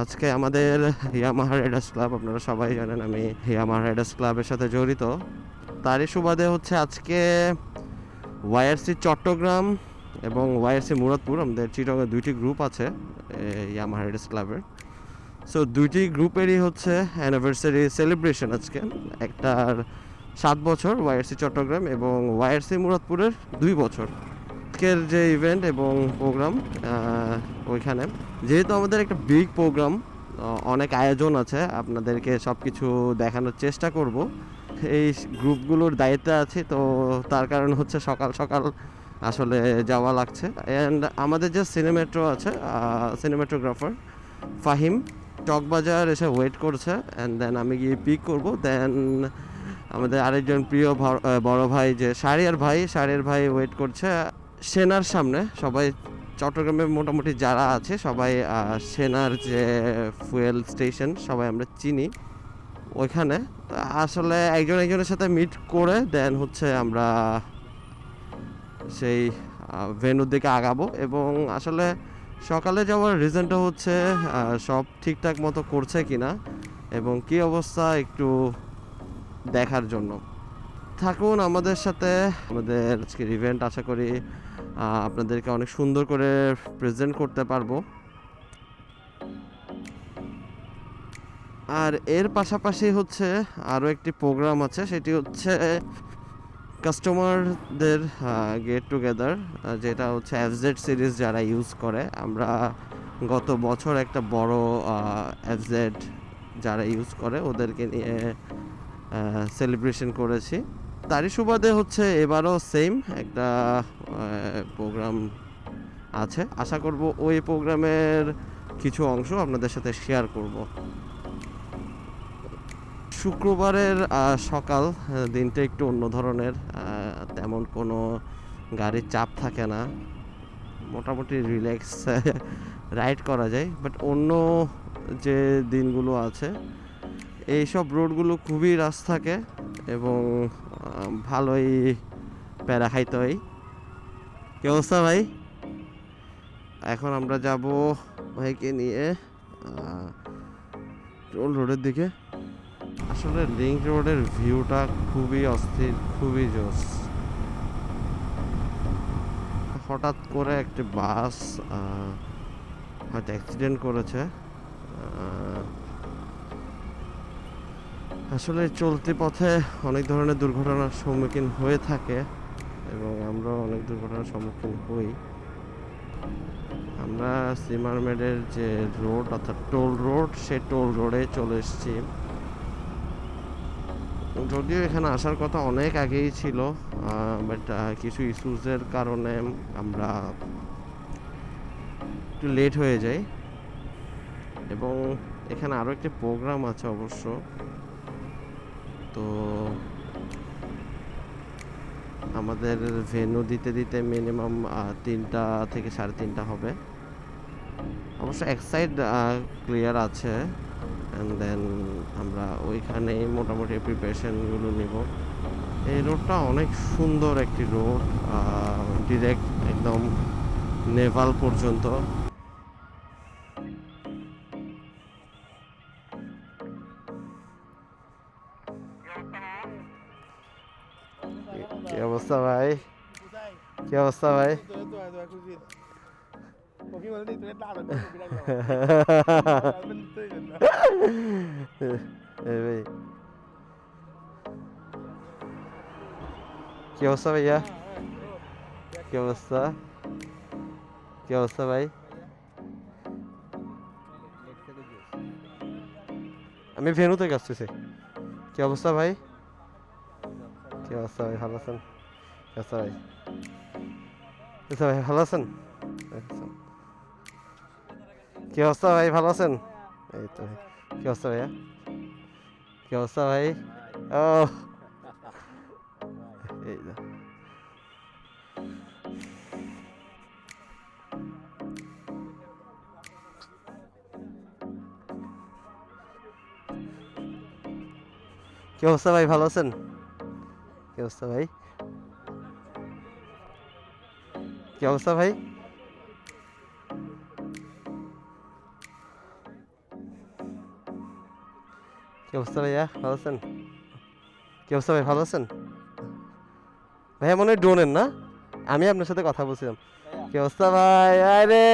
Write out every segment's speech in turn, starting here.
আজকে আমাদের Yamaha Riders club, আপনারা সবাই জানেন আমি ইয়ামাহা রাইডার্স ক্লাবের সাথে জড়িত। তারই সুবাদে হচ্ছে আজকে ওয়াইআরসি চট্টগ্রাম এবং ওয়াইআরসি মুরাদপুর, আমাদের চিটংয়ে দুইটি গ্রুপ আছে ইয়ামাহা রাইডার্স ক্লাবের। সো দুইটি গ্রুপেরই হচ্ছে অ্যানিভার্সারি সেলিব্রেশন আজকে। একটার সাত বছর ওয়াইআরসি চট্টগ্রাম এবং ওয়াইআরসি মুরাদপুরের দুই বছর। আজকের যে ইভেন্ট এবং প্রোগ্রাম ওইখানে, যেহেতু আমাদের একটা বিগ প্রোগ্রাম অনেক আয়োজন আছে, আপনাদেরকে সব কিছু দেখানোর চেষ্টা করব। এই গ্রুপগুলোর দায়িত্বে আছে, তো তার কারণ হচ্ছে সকাল সকাল আসলে যাওয়া লাগছে। অ্যান্ড আমাদের যে সিনেমেট্রো আছে সিনেমেটোগ্রাফার ফাহিম চকবাজার এসে ওয়েট করছে অ্যান্ড দেন আমি গিয়ে পিক করব। দেন আমাদের আরেকজন প্রিয় বড় ভাই যে শারিয়ার ভাই শারিয়ার ভাই ওয়েট করছে। সেনার সামনে সবাই চট্টগ্রামে মোটামুটি যারা আছে, সবাই সেনার যে ফুয়েল স্টেশন সবাই আমরা চিনি। ওইখানে আসলে একজন একজনের সাথে মিট করে দেন হচ্ছে আমরা সেই ভেনুর দিকে আগাবো। এবং আসলে সকালে যাওয়ার রিজনটা হচ্ছে সব ঠিকঠাক মতো করছে কিনা এবং কি অবস্থা একটু দেখার জন্য। থাকুন আমাদের সাথে। আমাদের আজকের ইভেন্ট আশা করি আপনাদেরকে অনেক সুন্দর করে প্রেজেন্ট করতে পারব। আর এর পাশাপাশি হচ্ছে আরও একটি প্রোগ্রাম আছে, সেটি হচ্ছে কাস্টমারদের গেট টুগেদার যেটা হচ্ছে এফজেড সিরিজ যারা ইউজ করে। আমরা গত বছর একটা বড় এফজেড যারা ইউজ করে, ওদেরকে নিয়ে সেলিব্রেশন করেছি। তারই সুবাদে হচ্ছে এবারও সেম একটা প্রোগ্রাম আছে। আশা করব ওই প্রোগ্রামের কিছু অংশ আপনাদের সাথে শেয়ার করব। শুক্রবারের সকাল দিনটা একটু অন্য ধরনের তেমন কোনো গাড়ির চাপ থাকে না। মোটামুটি রিল্যাক্স রাইড করা যায়। বাট অন্য যে দিনগুলো আছে, এইসব রোডগুলো খুবই রাস থাকে এবং ভালোই প্যারা খাইতে হয়। কি অবস্থা ভাই? এখন আমরা যাব ভাইকে নিয়ে টোল রোডের দিকে। আসলে লিঙ্ক রোডের ভিউটা খুবই অস্থির, খুবই জোস। হঠাৎ করে একটি বাস হয়তো অ্যাক্সিডেন্ট করেছে আসলে চলতি পথে অনেক ধরনের দুর্ঘটনার সম্মুখীন হয়ে থাকে এবং আমরা অনেক দুর্ঘটনার সম্মুখীন হই। আমরা সিমারমেডের যে রোড অর্থাৎ টোল রোড সে টোল রোডে চলে এসেছি। যদিও এখানে আসার কথা অনেক আগেই ছিল বাট কিছু ইস্যুসের কারণে আমরা একটু লেট হয়ে যাই। এবং এখানে আরও একটি প্রোগ্রাম আছে অবশ্য। তো আমাদের ভেন্যু দিতে দিতে মিনিমাম তিনটা থেকে সাড়ে তিনটা হবে। অবশ্য এক সাইড ক্লিয়ার আছে। অ্যান্ড দেন আমরা ওইখানেই মোটামুটি প্রিপারেশনগুলো নিব। এই রোডটা অনেক সুন্দর একটি রোড ডিরেক্ট একদম নেভাল পর্যন্ত। অবস্থা ভাই। কি অবস্থা ভাই? কি অবস্থা ভাইয়া? কি অবস্থা? কি অবস্থা ভাই? আমি ভেনুতে কাজ কি অবস্থা ভাই? কি অবস্থা ভাই? ভালো আছেন? ভাই ভালো আছেন। কি অবস্থা ভাই, ভালো আছেন এই তো ভাই। কি অবস্থা ভাইয়া কি অবস্থা ভাই ও এই। কি অবস্থা ভাই, ভালো আছেন কি অবস্থা ভাই কি অবস্থা ভাই? কি অবস্থা ভাইয়া? ভালো আছেন? কি অবস্থা ভাই, ভালো আছেন? ভাইয়া মনে হয় ড্রোনের না? আমি আপনার সাথে কথা বলছিলাম। কি অবস্থা ভাই? আরে!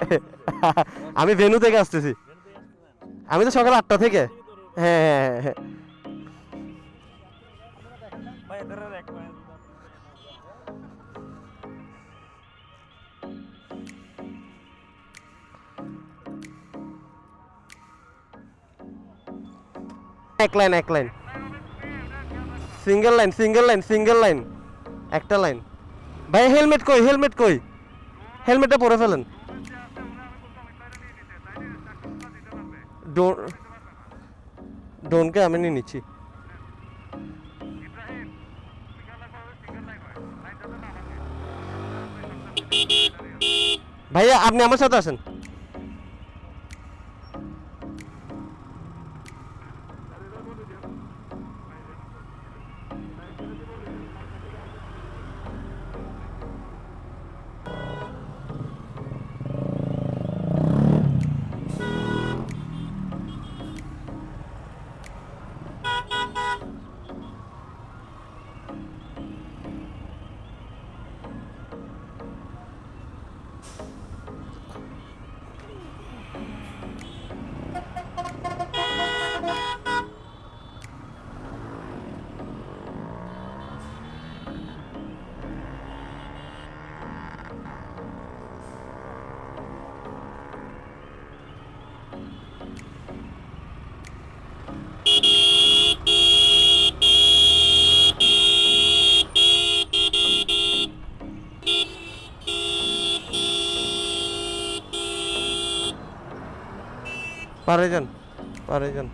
আমি ভেনু থেকে আসতেছি। আমি তো সকাল আটটা থেকে। হ্যাঁ হ্যাঁ হ্যাঁ এক লাইন এক line single line single line single line একটা লাইন ভাই হেলমেট কই হেলমেট কই? হেলমেটটা পরে ফেলেন। ডোন ডোনকে আমি নিয়ে নিচ্ছি। ভাইয়া, আপনি আমার সাথে আসেন। পারে যান পারে যান।